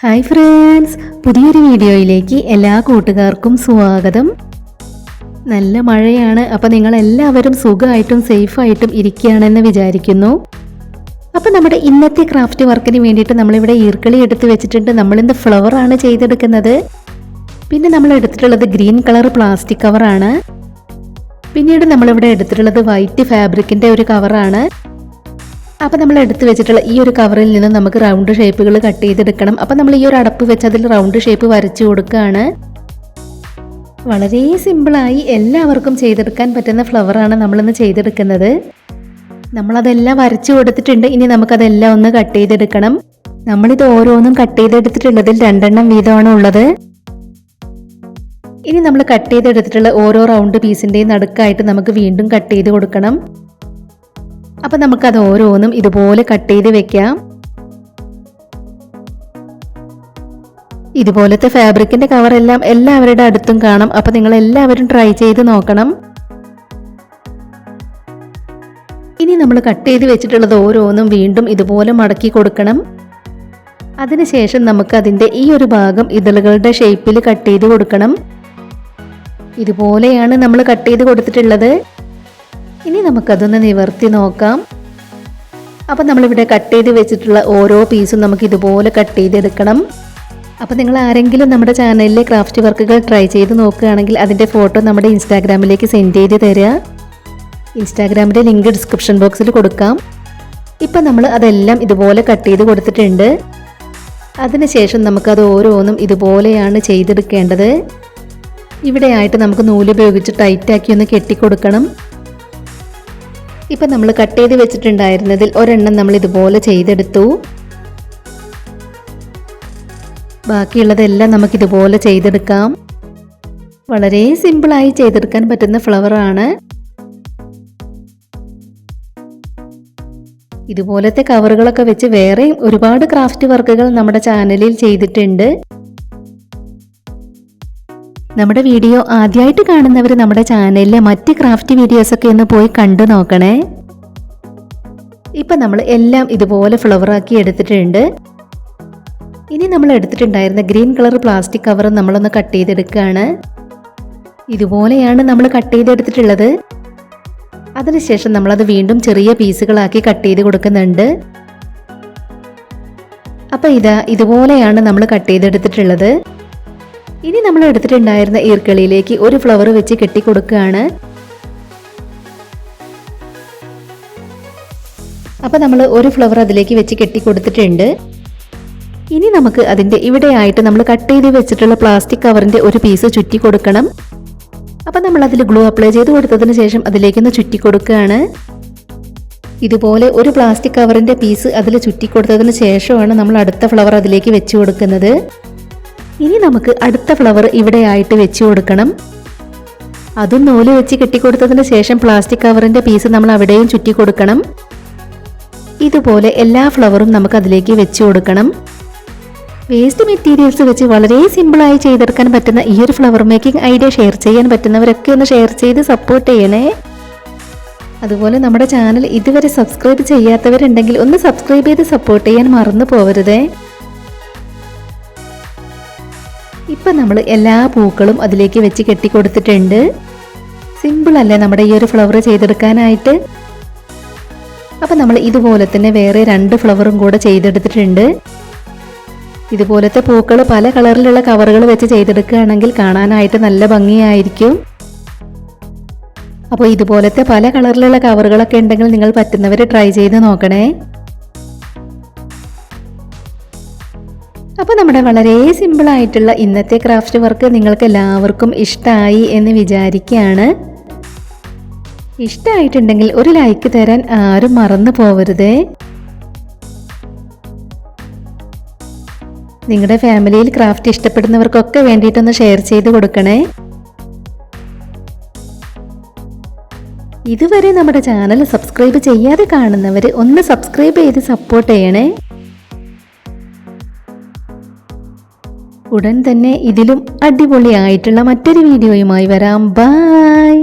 Hi friends പുതിയൊരു വീഡിയോയിലേക്ക് എല്ലാ കൂട്ടുകാർക്കും സ്വാഗതം. നല്ല മഴയാണ് അപ്പോൾ നിങ്ങൾ എല്ലാവരും സുഖമായിട്ടും സേഫായിട്ടും ഇരിക്കുകയാണെന്ന് വിചാരിക്കുന്നു. അപ്പോൾ നമ്മുടെ ഇന്നത്തെ ക്രാഫ്റ്റ് വർക്കിന് വേണ്ടിയിട്ട് നമ്മളിവിടെ ഈർക്കളി എടുത്ത് വെച്ചിട്ടുണ്ട്. നമ്മളിന്ന് ഫ്ലവറാണ് ചെയ്തെടുക്കുന്നത്. പിന്നെ നമ്മൾ എടുത്തിട്ടുള്ളത് ഗ്രീൻ കളർ പ്ലാസ്റ്റിക് കവറാണ് പിന്നീട് നമ്മളിവിടെ എടുത്തിട്ടുള്ളത് വൈറ്റ് ഫാബ്രിക്കിന്റെ ഒരു കവറാണ് അപ്പോൾ നമ്മൾ എടുത്തു വെച്ചിട്ടുള്ള ഈ ഒരു കവറിൽ നിന്ന് നമുക്ക് റൗണ്ട് ഷേപ്പുകൾ കട്ട് ചെയ്തെടുക്കണം. അപ്പോൾ നമ്മൾ ഈ ഒരു അടപ്പ് വെച്ച് അതിൽ റൗണ്ട് ഷേപ്പ് വരച്ചു കൊടുക്കുകയാണ്. വളരെ സിമ്പിളായി എല്ലാവർക്കും ചെയ്തെടുക്കാൻ പറ്റുന്ന ഫ്ലവറാണ് നമ്മളിന്ന് ചെയ്തെടുക്കുന്നത്. നമ്മളതെല്ലാം വരച്ചു കൊടുത്തിട്ടുണ്ട്. ഇനി നമുക്കതെല്ലാം ഒന്ന് കട്ട് ചെയ്തെടുക്കണം. നമ്മളിത് ഓരോന്നും കട്ട് ചെയ്തെടുത്തിട്ടുള്ളതിൽ രണ്ടെണ്ണം വീതമാണ് ഉള്ളത്. ഇനി നമ്മൾ കട്ട് ചെയ്തെടുത്തിട്ടുള്ള ഓരോ റൗണ്ട് പീസിന്റെയും നടുക്കായിട്ട് നമുക്ക് വീണ്ടും കട്ട് ചെയ്ത് കൊടുക്കണം. അപ്പം നമുക്കത് ഓരോന്നും ഇതുപോലെ കട്ട് ചെയ്ത് വെക്കാം. ഇതുപോലത്തെ ഫാബ്രിക്കിന്റെ കവറെല്ലാം എല്ലാം എല്ലാവരുടെ അടുത്തും കാണാം. അപ്പം നിങ്ങൾ എല്ലാവരും ട്രൈ ചെയ്ത് നോക്കണം. ഇനി നമ്മൾ കട്ട് ചെയ്ത് വെച്ചിട്ടുള്ളത് ഓരോന്നും വീണ്ടും ഇതുപോലെ മടക്കി കൊടുക്കണം. അതിനുശേഷം നമുക്ക് അതിന്റെ ഈ ഒരു ഭാഗം ഇതളുകളുടെ ഷേപ്പിൽ കട്ട് ചെയ്ത് കൊടുക്കണം. ഇതുപോലെയാണ് നമ്മൾ കട്ട് ചെയ്ത് കൊടുത്തിട്ടുള്ളത്. ഇനി നമുക്കതൊന്ന് നിവർത്തി നോക്കാം. അപ്പം നമ്മളിവിടെ കട്ട് ചെയ്ത് വെച്ചിട്ടുള്ള ഓരോ പീസും നമുക്ക് ഇതുപോലെ കട്ട് ചെയ്തെടുക്കണം. അപ്പോൾ നിങ്ങൾ ആരെങ്കിലും നമ്മുടെ ചാനലിലെ ക്രാഫ്റ്റ് വർക്കുകൾ ട്രൈ ചെയ്ത് നോക്കുകയാണെങ്കിൽ അതിന്റെ ഫോട്ടോ നമ്മുടെ ഇൻസ്റ്റാഗ്രാമിലേക്ക് സെൻഡ് ചെയ്ത് തരിക ഇൻസ്റ്റാഗ്രാമിന്റെ ലിങ്ക് ഡിസ്ക്രിപ്ഷൻ ബോക്സിൽ കൊടുക്കാം. ഇപ്പം നമ്മൾ അതെല്ലാം ഇതുപോലെ കട്ട് ചെയ്ത് കൊടുത്തിട്ടുണ്ട്. അതിനുശേഷം നമുക്കത് ഓരോന്നും ഇതുപോലെയാണ് ചെയ്തെടുക്കേണ്ടത്. ഇവിടെയായിട്ട് നമുക്ക് നൂലുപയോഗിച്ച് ടൈറ്റാക്കി ഒന്ന് കെട്ടിക്കൊടുക്കണം. ഇപ്പം നമ്മൾ കട്ട് ചെയ്ത് വെച്ചിട്ടുണ്ടായിരുന്നതിൽ ഒരെണ്ണം നമ്മൾ ഇതുപോലെ ചെയ്തെടുത്തു. ബാക്കിയുള്ളതെല്ലാം നമുക്ക് ഇതുപോലെ ചെയ്തെടുക്കാം. വളരെ സിമ്പിളായി ചെയ്തെടുക്കാൻ പറ്റുന്ന ഫ്ലവറാണ് ഇതുപോലത്തെ കവറുകളൊക്കെ വെച്ച് വേറെയും ഒരുപാട് ക്രാഫ്റ്റ് വർക്കുകൾ നമ്മുടെ ചാനലിൽ ചെയ്തിട്ടുണ്ട്. നമ്മുടെ വീഡിയോ ആദ്യമായിട്ട് കാണുന്നവർ നമ്മുടെ ചാനലിലെ മറ്റ് ക്രാഫ്റ്റ് വീഡിയോസൊക്കെ ഒന്ന് പോയി കണ്ടു നോക്കണേ. ഇപ്പൊ നമ്മൾ എല്ലാം ഇതുപോലെ ഫ്ലവർ ആക്കി എടുത്തിട്ടുണ്ട്. ഇനി നമ്മൾ എടുത്തിട്ടുണ്ടായിരുന്ന ഗ്രീൻ കളർ പ്ലാസ്റ്റിക് കവർ നമ്മളൊന്ന് കട്ട് ചെയ്തെടുക്കുകയാണ് ഇതുപോലെയാണ് നമ്മൾ കട്ട് ചെയ്തെടുത്തിട്ടുള്ളത്. അതിനുശേഷം നമ്മളത് വീണ്ടും ചെറിയ പീസുകളാക്കി കട്ട് ചെയ്ത് കൊടുക്കുന്നുണ്ട്. അപ്പം ഇതാ ഇതുപോലെയാണ് നമ്മൾ കട്ട് ചെയ്തെടുത്തിട്ടുള്ളത്. ഇനി നമ്മൾ എടുത്തിട്ടുണ്ടായിരുന്ന ഈർക്കളിയിലേക്ക് ഒരു ഫ്ലവർ വെച്ച് കെട്ടി കൊടുക്കുകയാണ് അപ്പോൾ നമ്മൾ ഒരു ഫ്ലവർ അതിലേക്ക് വെച്ച് കെട്ടി കൊടുത്തിട്ടുണ്ട് ഇനി നമുക്ക് അതിന്റെ ഇവിടെയായിട്ട് നമ്മൾ കട്ട് ചെയ്ത് വെച്ചിട്ടുള്ള പ്ലാസ്റ്റിക് കവറിന്റെ ഒരു പീസ് ചുറ്റി കൊടുക്കണം. അപ്പം നമ്മൾ അതിൽ ഗ്ലൂ അപ്ലൈ ചെയ്ത് കൊടുത്തതിന് ശേഷം അതിലേക്ക് ഒന്ന് ചുറ്റി കൊടുക്കുകയാണ്. ഇതുപോലെ ഒരു പ്ലാസ്റ്റിക് കവറിന്റെ പീസ് അതിൽ ചുറ്റി കൊടുത്തതിന് ശേഷമാണ് നമ്മൾ അടുത്ത ഫ്ലവർ അതിലേക്ക് വെച്ച് കൊടുക്കുന്നത്. ഇനി നമുക്ക് അടുത്ത ഫ്ലവർ ഇവിടെയായിട്ട് വെച്ച് കൊടുക്കണം. അതും നൂൽ വെച്ച് കെട്ടിക്കൊടുത്തതിന് ശേഷം പ്ലാസ്റ്റിക് കവറിന്റെ പീസ് നമ്മൾ അവിടെയും ചുറ്റി കൊടുക്കണം. ഇതുപോലെ എല്ലാ ഫ്ലവറും നമുക്ക് അതിലേക്ക് വെച്ച് കൊടുക്കണം. വേസ്റ്റ് മെറ്റീരിയൽസ് വെച്ച് വളരെ സിമ്പിളായി ചെയ്തെടുക്കാൻ പറ്റുന്ന ഈ ഒരു ഫ്ലവർ മേക്കിംഗ് ഐഡിയ ഷെയർ ചെയ്യാൻ പറ്റുന്നവരൊക്കെ ഒന്ന് ഷെയർ ചെയ്ത് സപ്പോർട്ട് ചെയ്യണേ. അതുപോലെ നമ്മുടെ ചാനൽ ഇതുവരെ സബ്സ്ക്രൈബ് ചെയ്യാത്തവരുണ്ടെങ്കിൽ ഒന്ന് സബ്സ്ക്രൈബ് ചെയ്ത് സപ്പോർട്ട് ചെയ്യാൻ മറന്നു പോവരുതേ. ഇപ്പം നമ്മൾ എല്ലാ പൂക്കളും അതിലേക്ക് വെച്ച് കെട്ടിക്കൊടുത്തിട്ടുണ്ട്. സിമ്പിൾ അല്ലേ നമ്മുടെ ഈ ഒരു ഫ്ലവർ ചെയ്തെടുക്കാനായിട്ട്? അപ്പം നമ്മൾ ഇതുപോലെ തന്നെ വേറെ രണ്ട് ഫ്ലവറും കൂടെ ചെയ്തെടുത്തിട്ടുണ്ട്. ഇതുപോലത്തെ പൂക്കൾ പല കളറിലുള്ള കവറുകൾ വെച്ച് ചെയ്തെടുക്കുകയാണെങ്കിൽ കാണാനായിട്ട് നല്ല ഭംഗിയായിരിക്കും. അപ്പോൾ ഇതുപോലത്തെ പല കളറിലുള്ള കവറുകളൊക്കെ ഉണ്ടെങ്കിൽ നിങ്ങൾ പറ്റുന്നവർ ട്രൈ ചെയ്ത് നോക്കണേ. അപ്പോൾ നമ്മുടെ വളരെ സിമ്പിളായിട്ടുള്ള ഇന്നത്തെ ക്രാഫ്റ്റ് വർക്ക് നിങ്ങൾക്ക് എല്ലാവർക്കും ഇഷ്ടമായി എന്ന് വിചാരിക്കുകയാണ് ഇഷ്ടമായിട്ടുണ്ടെങ്കിൽ ഒരു ലൈക്ക് തരാൻ ആരും മറന്നു പോവരുത്. നിങ്ങളുടെ ഫാമിലിയിൽ ക്രാഫ്റ്റ് ഇഷ്ടപ്പെടുന്നവർക്കൊക്കെ വേണ്ടിയിട്ടൊന്ന് ഷെയർ ചെയ്ത് കൊടുക്കണേ. ഇതുവരെ നമ്മുടെ ചാനൽ സബ്സ്ക്രൈബ് ചെയ്യാതെ കാണുന്നവർ ഒന്ന് സബ്സ്ക്രൈബ് ചെയ്ത് സപ്പോർട്ട് ചെയ്യണേ. ഉടൻ തന്നെ ഇതിലും അടിപൊളിയായിട്ടുള്ള മറ്റൊരു വീഡിയോയുമായി വരാം. ബൈ